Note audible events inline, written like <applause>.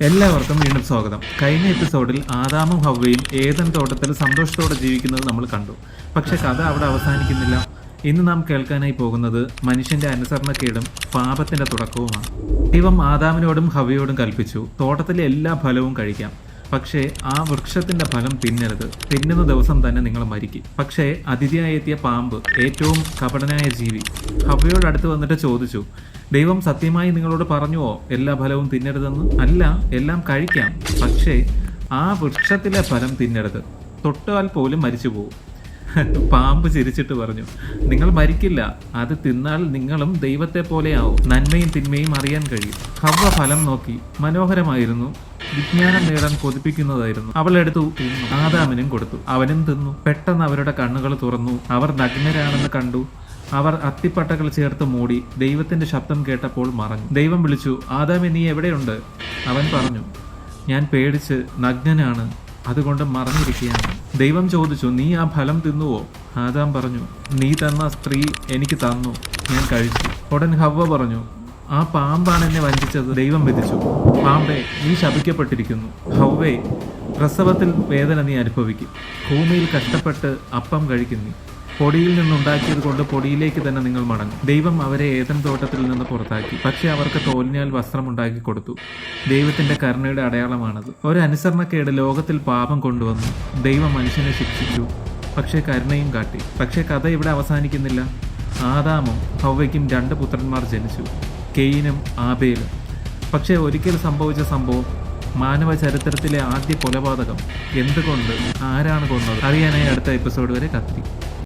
എല്ലാവർക്കും വീണ്ടും സ്വാഗതം. കഴിഞ്ഞ എപ്പിസോഡിൽ ആദാമും ഹവയും ഏതൻ തോട്ടത്തിൽ സന്തോഷത്തോടെ ജീവിക്കുന്നത് നമ്മൾ കണ്ടു. പക്ഷെ കഥ അവിടെ അവസാനിക്കുന്നില്ല. ഇന്ന് നാം കേൾക്കാനായി പോകുന്നത് മനുഷ്യന്റെ അനുസരണക്കേടും പാപത്തിന്റെ തുടക്കവുമാണ്. ദൈവം ആദാമിനോടും ഹവയോടും കൽപ്പിച്ചു തോട്ടത്തിലെ എല്ലാ ഫലവും കഴിക്കാം. പക്ഷേ ആ വൃക്ഷത്തിന്റെ ഫലം തിന്നരുത്. തിന്നുന്ന ദിവസം തന്നെ നിങ്ങൾ മരിക്കും. പക്ഷേ അതിഥിയായി എത്തിയ പാമ്പ് ഏറ്റവും കപടനായ ജീവി. ഹവയോട് അടുത്ത് വന്നിട്ട് ചോദിച്ചു ദൈവം സത്യമായി നിങ്ങളോട് പറഞ്ഞുവോ? എല്ലാ ഫലവും തിന്നരുതെന്ന്? അല്ല എല്ലാം കഴിക്കാം. പക്ഷേ ആ വൃക്ഷത്തിലെ ഫലം തിന്നരുത്. തൊട്ടാൽ പോലും മരിച്ചു പോകും <laughs> പാമ്പ് ചിരിച്ചിട്ട് പറഞ്ഞു നിങ്ങൾ മരിക്കില്ല. അത് തിന്നാൽ നിങ്ങളും ദൈവത്തെ പോലെയാവും. നന്മയും തിന്മയും അറിയാൻ കഴിയും. ഹവ ഫലം നോക്കി മനോഹരമായിരുന്നു. വിജ്ഞാനം നേടാൻ കൊതിപ്പിക്കുന്നതായിരുന്നു. അവൾ എടുത്തു ആദാമിനും കൊടുത്തു. അവനും തിന്നു. പെട്ടെന്ന് അവരുടെ കണ്ണുകൾ തുറന്നു. അവർ നഗ്നരാണെന്ന് കണ്ടു. അവർ അത്തിപ്പട്ടകൾ ചേർത്ത് മൂടി ദൈവത്തിന്റെ ശബ്ദം കേട്ടപ്പോൾ മറഞ്ഞു. ദൈവം വിളിച്ചു ആദാമേ നീ എവിടെയുണ്ട്? അവൻ പറഞ്ഞു ഞാൻ പേടിച്ച് നഗ്നനാണ് അതുകൊണ്ട് മറഞ്ഞിരിക്കുകയാണ്. ദൈവം ചോദിച്ചു നീ ആ ഫലം തിന്നുവോ? ആദാം പറഞ്ഞു നീ തന്ന സ്ത്രീ എനിക്ക് തന്നു ഞാൻ കഴിച്ചു. ഉടൻ ഹവ്വ പറഞ്ഞു ആ പാമ്പാണ് എന്നെ വഞ്ചിച്ചത്. ദൈവം വിധിച്ചു പാമ്പേ നീ ശപിക്കപ്പെട്ടിരിക്കുന്നു. ഹവ്വേ പ്രസവത്തിൽ വേദന നീ അനുഭവിക്കും. ഭൂമിയിൽ കഷ്ടപ്പെട്ട് അപ്പം കഴിക്കുന്നു പൊടിയിൽ നിന്നുണ്ടാക്കിയത് കൊണ്ട് പൊടിയിലേക്ക് തന്നെ നിങ്ങൾ മടങ്ങും. ദൈവം അവരെ ഏതൻ തോട്ടത്തിൽ നിന്ന് പുറത്താക്കി. പക്ഷേ അവർക്ക് തോൽഞ്ഞാൽ വസ്ത്രം ഉണ്ടാക്കി കൊടുത്തു. ദൈവത്തിന്റെ കരുണയുടെ അടയാളമാണത്. ഒരു അനുസരണക്കേട് ലോകത്തിൽ പാപം കൊണ്ടുവന്നു. ദൈവം മനുഷ്യനെ ശിക്ഷിച്ചു. പക്ഷേ കരുണയും കാട്ടി. പക്ഷേ കഥ ഇവിടെ അവസാനിക്കുന്നില്ല. ആദാമും ഹൗവയ്ക്കും രണ്ട് പുത്രന്മാർ ജനിച്ചു. കെയിനും ആബേലും. പക്ഷേ ഒരിക്കൽ സംഭവിച്ച സംഭവം മാനവ ചരിത്രത്തിലെ ആദ്യ കൊലപാതകം എന്തുകൊണ്ട് ആരാണ് കൊന്നത്? അറിയാനായി അടുത്ത എപ്പിസോഡ് വരെ കത്തി.